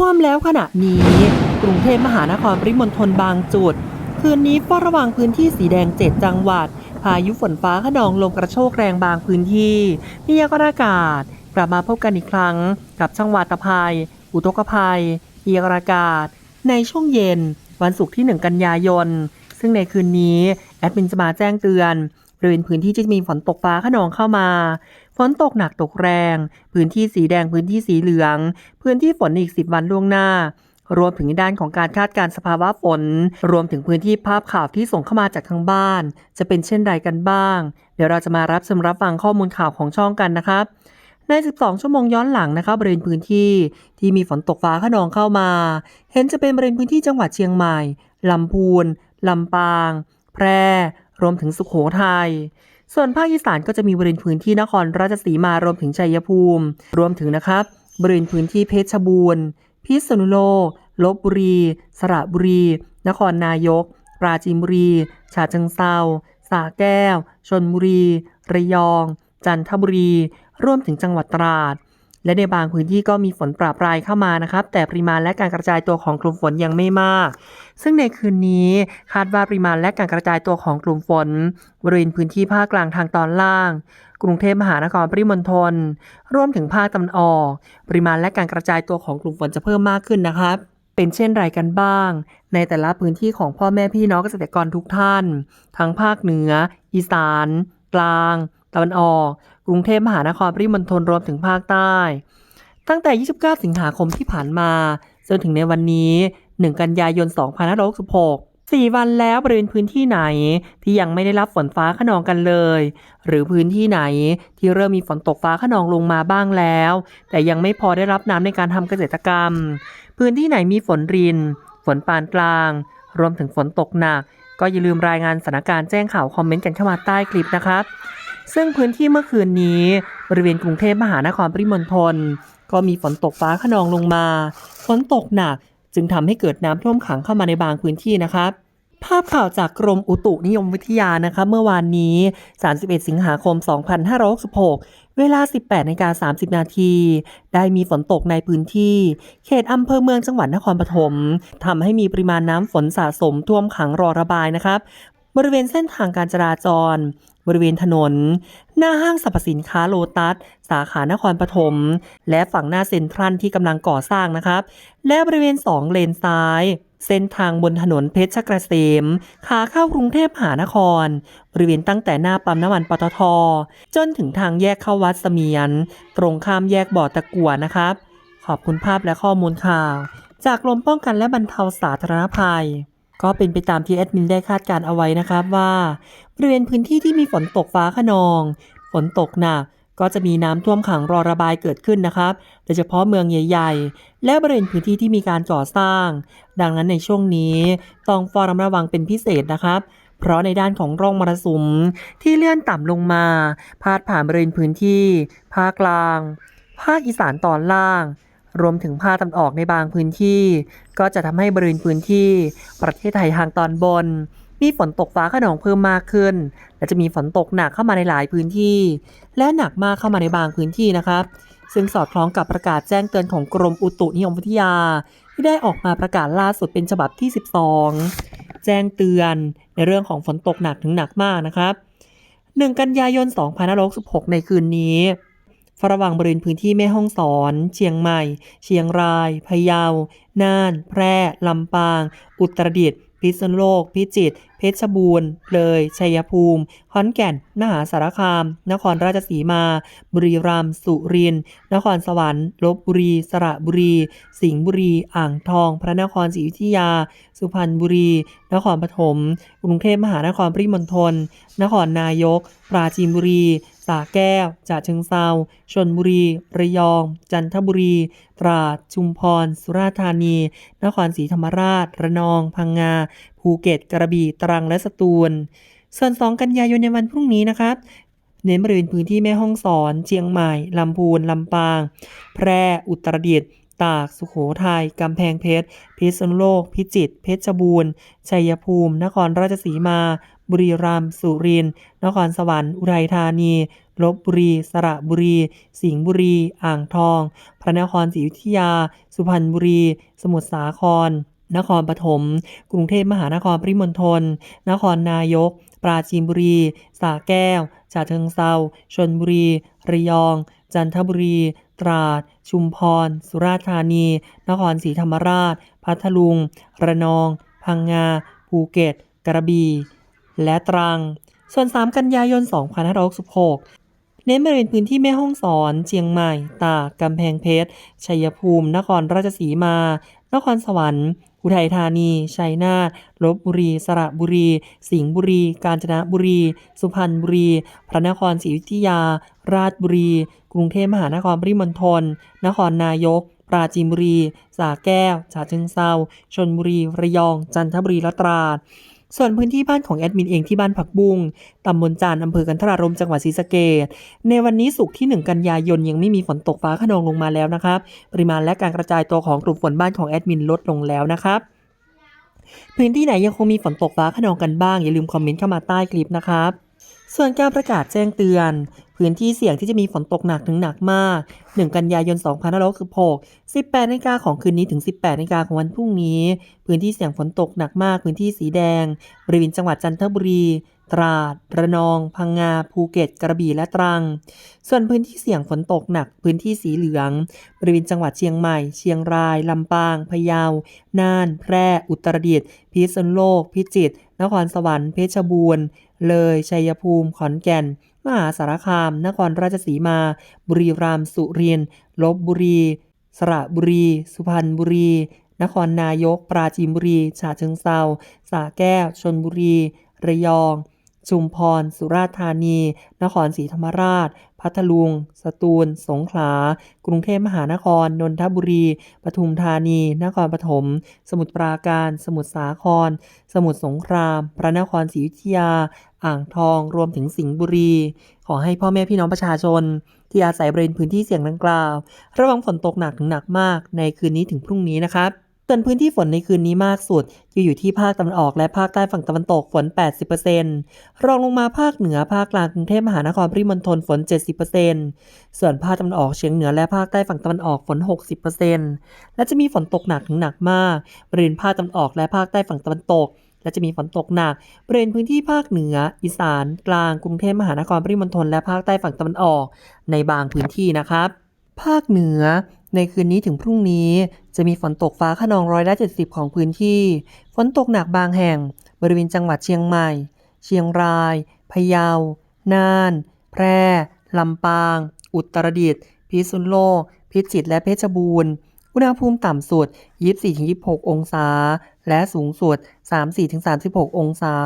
ท่วมแล้วขณะนี้ กรุงเทพมหานครปริมณฑลบางจุด คืนนี้เฝ้าระวังพื้นที่สีแดง7จังหวัด พายุฝนฟ้าขนองลมกระโชกแรงบางพื้นที่พยากรณ์อากาศ กลับมาพบกันอีกครั้ง กับช่างวาตภัย อุทกภัยพยากรณ์อากาศ ในช่วงเย็น วันศุกร์ที่ 1 กันยายน ซึ่งในคืนนี้แอดมินจะมาแจ้งเตือนบริเวณพื้นที่ที่มีฝนตกฟ้าขนองเข้ามา ฝนตกหนักตกแรง พื้นที่สีแดงพื้นที่สีเหลือง พื้นที่ฝนอีก 10 วันล่วงหน้ารวมถึงด้านของการคาดการสภาวะฝน รวมถึงพื้นที่ภาพข่าวที่ส่งเข้ามาจากทางบ้าน จะเป็นเช่นไรกันบ้าง เดี๋ยวเราจะมารับชมรับฟังข้อมูลข่าวของช่องกันนะครับ ใน 12 ชั่วโมงย้อนหลังนะคะบริเวณพื้นที่ที่มีฝนตกฟ้าขนองเข้ามา เห็นจะเป็นบริเวณพื้นที่จังหวัดเชียงใหม่ ลำพูน ลำปาง แพร่ รวมถึงสุขโขทัย ส่วนภาคอีสานก็จะมีบริเวณพื้นที่นครราชสีมารวมถึงชัยภูมิ รวมถึงนะครับ บริเวณพื้นที่เพชรบูรณ์ พิษณุโลกลบบุรี สระบุรี นครนายก ปราจีนบุรี ฉะเชิงเซาสาแก้ว ชนบุรี ระยอง จันทบุรีรวมถึงจังหวัดตราด และในบางพื้นที่ก็มีฝนปราปรายเข้ามานะครับ แต่ปริมาณและการกระจายตัวของกลุ่มฝนยังไม่มาก ซึ่งในคืนนี้คาดว่าปริมาณและการกระจายตัวของกลุ่มฝนบริเวณพื้นที่ภาคกลางทางตอนล่าง กรุงเทพมหานครปริมณฑลรวมถึงภาคตะวันออก ปริมาณและการกระจายตัวของกลุ่มฝนจะเพิ่มมากขึ้นนะครับเป็นเช่นไรกันบ้าง ในแต่ละพื้นที่ของพ่อแม่พี่น้องเกษตรกรทุกท่าน ทั้งภาคเหนือ อีสาน กลาง ตะวันออก กรุงเทพมหานครปริมณฑลรวมถึงภาคใต้ ตั้งแต่ 29 สิงหาคมที่ผ่านมาจนถึงในวันนี้ 1 กันยายน 2566 4 วันแล้วบริเวณพื้นที่ไหนที่ยังไม่ได้รับฝนฟ้าขนองกันเลย หรือพื้นที่ไหนที่เริ่มมีฝนตกฟ้าขนองลงมาบ้างแล้ว แต่ยังไม่พอได้รับน้ำในการทำเกษตรกรรม พื้นที่ไหนมีฝนริน ฝนปานกลาง รวมถึงฝนตกหนัก ก็อย่าลืมรายงานสถานการณ์แจ้งข่าวคอมเมนต์กันเข้ามาใต้คลิปนะครับ ซึ่งพื้นที่เมื่อคืนนี้ บริเวณกรุงเทพมหานครปริมณฑลก็มีฝนตกฟ้าขนองลงมา ฝนตกหนักจึงทำให้เกิดน้ำท่วมขังเข้ามาในบางพื้นที่นะครับ ภาพข่าวจากกรมอุตุนิยมวิทยานะคะเมื่อวานนี้ 31 สิงหาคม 2566 เวลา 18นกา30 นาที ได้มีฝนตกในพื้นที่ เขตอำเภอเมืองจังหวัดนครปฐมทำให้มีปริมาณน้ำฝนสะสมท่วมขังรอระบายนะครับบริเวณเส้นทางการจราจร บริเวณถนน หน้าห้างสรรพสินค้าโลตัส สาขานครปฐมและฝั่งหน้าเซ็นทรัลที่กำลังก่อสร้างนะครับ และบริเวณ 2 เลนซ้าย เส้นทางบนถนนเพชรเกษมขาเข้ากรุงเทพมหานคร บริเวณตั้งแต่หน้าปั๊มน้ำมันปตท จนถึงทางแยกเข้าวัดเสมียน ตรงข้ามแยกบ่อตะกั่วนะครับ ขอบคุณภาพและข้อมูลข่าว จากกรมป้องกันและบรรเทาสาธารณภัย ก็เป็นไปตามที่แอดมินได้คาดการเอาไว้นะครับว่าบริเวณพื้นที่ที่มีฝนตกฟ้าขนอง ฝนตกหนักก็จะมีน้ำท่วมขังรอระบายเกิดขึ้นนะครับ โดยเฉพาะเมืองใหญ่ ๆ และบริเวณพื้นที่ที่มีการก่อสร้าง ดังนั้นในช่วงนี้ต้องเฝ้าระมัดระวังเป็นพิเศษนะครับ เพราะในด้านของร่องมรสุมที่เลื่อนต่ำลงมา พาดผ่านบริเวณพื้นที่ ภาคกลาง ภาคอีสานตอนล่าง รวมถึงภาคตะวันออกในบางพื้นที่ ก็จะทำให้บริเวณพื้นที่ประเทศไทยทางตอนบน มีฝนตกฟ้าขนองเพิ่มมากขึ้น และจะมีฝนตกหนักเข้ามาในหลายพื้นที่ และหนักมากเข้ามาในบางพื้นที่นะครับ ซึ่งสอดคล้องกับประกาศแจ้งเตือนของกรมอุตุนิยมวิทยา ที่ได้ออกมาประกาศล่าสุดเป็นฉบับที่ 12 แจ้งเตือนในเรื่องของฝนตกหนักถึงหนักมากนะครับ 1 กันยายน 2566 ในคืนนี้ เฝ้าระวังบริเวณพื้นที่แม่ฮ่องสอน เชียงใหม่ เชียงราย พะเยา น่าน แพร่ ลำปาง อุตรดิตถ์ พิษณุโลก พิจิตร เพชรบูรณ์ เลย ชัยภูมิ ขอนแก่น มหาสารคาม นครราชสีมา บุรีรัมย์ สุรินทร์ นครสวรรค์ ลบบุรี สระบุรี สิงห์บุรี อ่างทอง พระนครศรีอยุธยา สุพรรณบุรี นครปฐม กรุงเทพมหานครปริมณฑล นครนายก ปราจีนบุรี สระแก้วฉะเชิงเซาชนบุรี ระยอง จันทบุรี ตราด ชุมพร สุราษฎร์ธานี นครศรีธรรมราช ระนอง พังงา ภูเก็ต กระบี่ ตรัง และสตูล ส่วน 2 กันยายนในวันพรุ่งนี้นะครับเน้นบริเวณพื้นที่แม่ฮ่องสอน เชียงใหม่ ลำพูน ลำปาง แพร่ อุตรดิตถ์ ตาก สุโขทัย กำแพงเพชร พิษณุโลก พิจิตร เพชรบูรณ์ ชัยภูมิ นครราชสีมา บุรีรัมย์สุรินทร์นครสวรรค์อุทัยธานีลบบุรี สระบุรี สิงห์บุรี อ่างทอง พระนครศรีอยุธยา สุพรรณบุรี สมุทรสาคร นครปฐม กรุงเทพมหานครปริมณฑล นครนายก ปราจีนบุรีสระแก้วฉะเชิงเซาชลบุรี ระยอง จันทบุรี ตราด ชุมพร สุราษฎร์ธานี นครศรีธรรมราช พัทลุง ระนอง พังงา ภูเก็ต กระบี่ และตรัง ส่วน 3 กันยายน 2566 เน้นบริเวณพื้นที่แม่ฮ่องสอน เชียงใหม่ ตาก กำแพงเพชร ชัยภูมิ นครราชสีมา นครสวรรค์อุทัยธานี ชัยนาท ลบบุรี สระบุรี สิงห์บุรี กาญจนบุรี สุพรรณบุรี พระนครศรีอยุธยา ราชบุรี กรุงเทพมหานครปริมณฑล นครนายก ปราจีนบุรีสระแก้วฉะเชิงเซาชลบุรี ระยอง จันทบุรี และตราด ส่วนพื้นที่บ้านของแอดมินเองที่บ้านผักบุ้งตำบลจานอำเภอกันทรารมจังหวัดศรีสะเกดในวันนี้สุกที่ 1 กันยายนยังไม่มีฝนตกฟ้าขนองลงมาแล้วนะครับ ปริมาณและการกระจายตัวของกลุ่มฝนบ้านของแอดมินลดลงแล้วนะครับพื้นที่ไหนยังคงมีฝนตกฟ้าขนองกันบ้างอย่าลืมคอมเมนต์เข้ามาใต้คลิปนะครับ ส่วนการประกาศแจ้งเตือน พื้นที่เสี่ยงที่จะมีฝนตกหนักถึงหนักมาก 1 กันยายน 2566 18นาฬิกาของคืนนี้ถึง 18นาฬิกาของวันพรุ่งนี้ พื้นที่เสี่ยงฝนตกหนักมาก พื้นที่สีแดง บริเวณจังหวัดจันทบุรี ตราด ระนอง พังงา ภูเก็ต กระบี่ และตรัง ส่วนพื้นที่เสี่ยงฝนตกหนัก พื้นที่สีเหลือง บริเวณจังหวัดเชียงใหม่ เชียงราย ลำปาง พะเยา น่าน แพร่ อุตรดิตถ์ พิษณุโลก พิจิตร นครสวรรค์ เพชรบูรณ์ เลย ชัยภูมิ ขอนแก่น มหาสารคาม นครราชสีมา บุรีรัมย์สุรินทร์ลบบุรี สระบุรี สุพรรณบุรี นครนายก ปราจีนบุรี ฉะเชิงเซาสระแก้ว ชนบุรี ระยอง ชุมพร สุราษฎร์ธานี นครศรีธรรมราช พัทลุง สตูล สงขลา กรุงเทพมหานคร นนทบุรี ปทุมธานี นครปฐม สมุทรปราการ สมุทรสาคร สมุทรสงคราม พระนครศรีอยุธยา อ่างทอง รวมถึงสิงห์บุรี ขอให้พ่อแม่พี่น้องประชาชน ที่อาศัยบริเวณพื้นที่เสี่ยงดังกล่าว ระวังฝนตกหนักถึงหนักมากในคืนนี้ถึงพรุ่งนี้นะครับ ส่วนพื้นที่ฝนในคืนนี้มากสุดจะอยู่ที่ภาคตะวันออกและภาคใต้ฝั่งตะวันตกฝน 80%รองลงมาภาคเหนือภาคกลางกรุงเทพมหานครปริมณฑลฝน 70%ส่วนภาคตะวันออกเฉียงเหนือและภาคใต้ฝั่งตะวันออกฝน 60%และจะมีฝนตกหนักถึงหนักมากบริเวณภาคตะวันออกและภาคใต้ฝั่งตะวันตก และจะมีฝนตกหนักบริเวณพื้นที่ภาคเหนือ อีสาน กลางกรุงเทพมหานครปริมณฑลและภาคใต้ฝั่งตะวันออก ในบางพื้นที่นะครับ ภาคเหนือ ในคืนนี้ถึงพรุ่งนี้จะมีฝนตกฟ้าขนองร้อยละ70 ของพื้นที่ ฝนตกหนักบางแห่ง บริเวณจังหวัดเชียงใหม่ เชียงราย พะเยา น่าน แพร่ ลำปาง อุตรดิตถ์ พิษณุโลก พิจิตร และเพชรบูรณ์ อุณหภูมิต่ำสุด 24-26 องศา และสูงสุด 34-36 องศา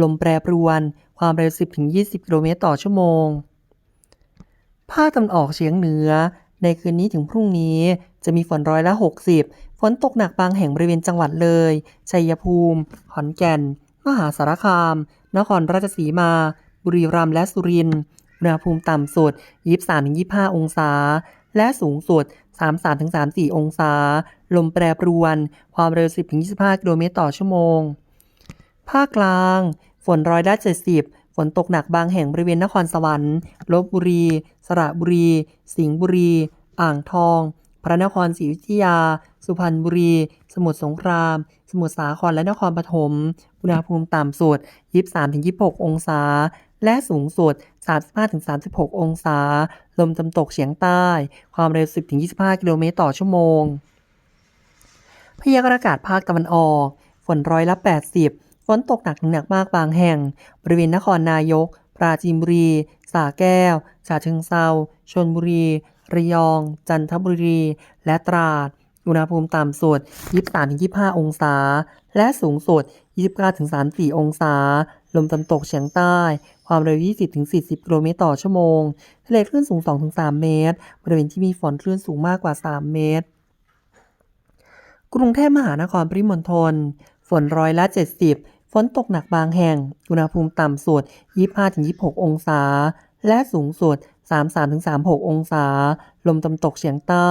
ลมแปรปรวน ความเร็ว 10-20 กิโลเมตรต่อชั่วโมงภาคตะวันออกเฉียงเหนือ ในคืนนี้ถึงพรุ่งนี้จะมีฝนร้อยละ 60 ฝนตกหนักบางแห่งบริเวณจังหวัดเลย ชัยภูมิ ขอนแก่น มหาสารคาม นครราชสีมา บุรีรัมย์และสุรินทร์ อุณหภูมิต่ำสุด 23-25 องศา และสูงสุด 33-34 องศา ลมแปรปรวน ความเร็ว 10-25 กิโลเมตรต่อชั่วโมง ภาคกลาง ฝนร้อยละ 70 ฝนตกหนักบางแห่งบริเวณนครสวรรค์ลบบุรี สระบุรี สิงห์บุรี อ่างทอง พระนครศรีอยุธยา สุพรรณบุรี สมุทรสงคราม สมุทรสาครและนครปฐม อุณหภูมิต่ำสุด 23-26 องศา และสูงสุด 35-36 องศา ลมตะวันตกเฉียงใต้ ความเร็ว 10-25 กิโลเมตรต่อชั่วโมง พยากรณ์อากาศภาคตะวันออก ฝนร้อยละ 80 ฝนตกหนักถึงหนักมากบางแห่ง บริเวณนครนายก ปราจีนบุรีสระแก้ว ฉะเชิงเซาชลบุรี ระยอง จันทบุรี และตราด อุณหภูมิต่ำสุด 23-25 องศา และสูงสุด 29-34 องศา ลมตะวันตกเฉียงใต้ ความเร็ว 20-40 กิโลเมตรต่อชั่วโมง ทะเลคลื่นสูง 2-3 เมตร บริเวณที่มีฝนคลื่นสูงมากกว่า 3 เมตร กรุงเทพมหานครปริมณฑล นร้อยละ 70 ฝนตกหนักบางแห่ง อุณหภูมิต่ำสุด 25-26 องศา และสูงสุด 33-36 องศา ลมตะวันตกเฉียงใต้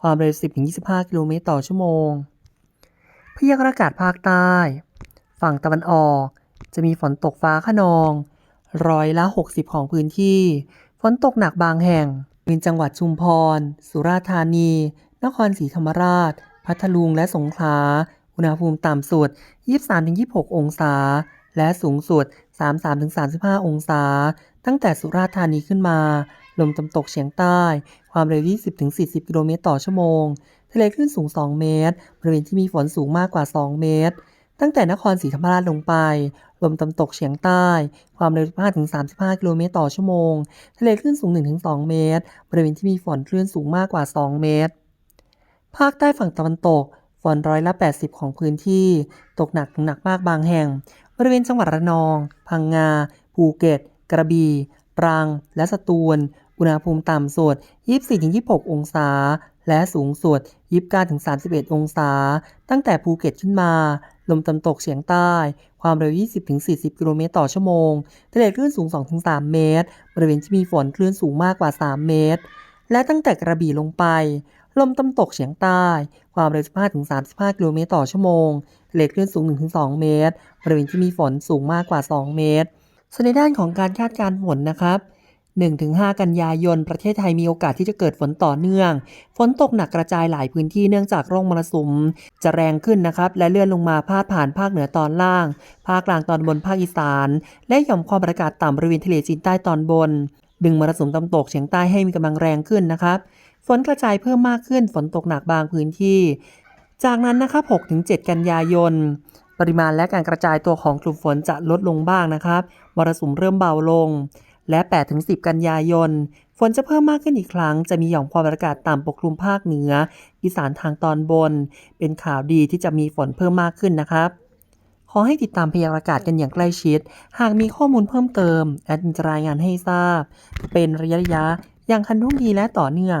ความเร็ว 10-25 กิโลเมตรต่อชั่วโมง พยากรณ์อากาศภาคใต้ ฝั่งตะวันออก จะมีฝนตกฟ้าขนอง ร้อยละ 60 ของพื้นที่ ฝนตกหนักบางแห่งเป็นจังหวัดชุมพร สุราษฎร์ธานี นครศรีธรรมราช พัทลุง และสงขลา อุณหภูมิต่ำสุด 23-26 องศา และสูงสุด 33-35 องศา ตั้งแต่สุราษฎร์ธานีขึ้นมา ลมตะวันตกเฉียงใต้ ความเร็ว 20-40 กิโลเมตรต่อชั่วโมง ทะเลคลื่นสูง 2 เมตร บริเวณที่มีฝนสูงมากกว่า 2 เมตร ตั้งแต่นครศรีธรรมราชลงไป ลมตะวันตกเฉียงใต้ ความเร็ว 15-35 กิโลเมตรต่อชั่วโมง ทะเลคลื่นสูง 1-2 เมตร บริเวณที่มีฝนคลื่นสูงมากกว่า 2 เมตรภาคใต้ฝั่งตะวันตก ฝนร้อยละ 80 ของพื้นที่ ตกหนักถึงหนักมากบางแห่ง บริเวณจังหวัดระนอง พังงา ภูเก็ต กระบี่ตรัง และสตูล อุณหภูมิต่ำสุด 24-26 องศา และสูงสุด 29-31 องศา ตั้งแต่ภูเก็ตขึ้นมา ลมตะวันตกเฉียงใต้ ความเร็ว 20-40 กิโลเมตรต่อชั่วโมงทะเลคลื่นสูง 2-3 เมตร บริเวณที่มีฝนคลื่นสูงมากกว่า 3 เมตร และตั้งแต่กระบี่ลงไป ลมตะวันตกเฉียงใต้ ความเร็ว 15-35 กิโลเมตรต่อชั่วโมงทะเลคลื่นสูง 1-2 เมตร บริเวณที่มีฝนสูงมากกว่า 2 เมตรส่วนในด้านของการคาดการณ์ฝนนะครับ 1-5 กันยายน ประเทศไทยมีโอกาสที่จะเกิดฝนต่อเนื่อง ฝนตกหนักกระจายหลายพื้นที่เนื่องจากร่องมรสุม จะแรงขึ้นนะครับ และเลื่อนลงมาพาดผ่านภาคเหนือตอนล่าง ภาคกลางตอนบนภาคอีสาน และหย่อมความกดอากาศต่ำบริเวณทะเลจีนใต้ตอนบน ดึงมรสุมตะวันตกเฉียงใต้ให้มีกำลังแรงขึ้นนะครับ ฝนกระจายเพิ่มมากขึ้นฝนตกหนักบางพื้นที่ จากนั้นนะครับ6-7 กันยายน ปริมาณและการกระจายตัวของกลุ่มฝนจะลดลงบ้างนะครับมรสุมเริ่มเบาลง และ 8-10 กันยายน ฝนจะเพิ่มมากขึ้นอีกครั้ง จะมีหย่อมความอากาศต่ำปกคลุมภาคเหนือ อีสานทางตอนบน เป็นข่าวดีที่จะมีฝนเพิ่มมากขึ้นนะครับขอให้ติดตามพยากรณ์อากาศกันอย่างใกล้ชิด หากมีข้อมูลเพิ่มเติม แอดมินจะรายงานให้ทราบ เป็นระยะระยะอย่างทันท่งทีและต่อเนื่อง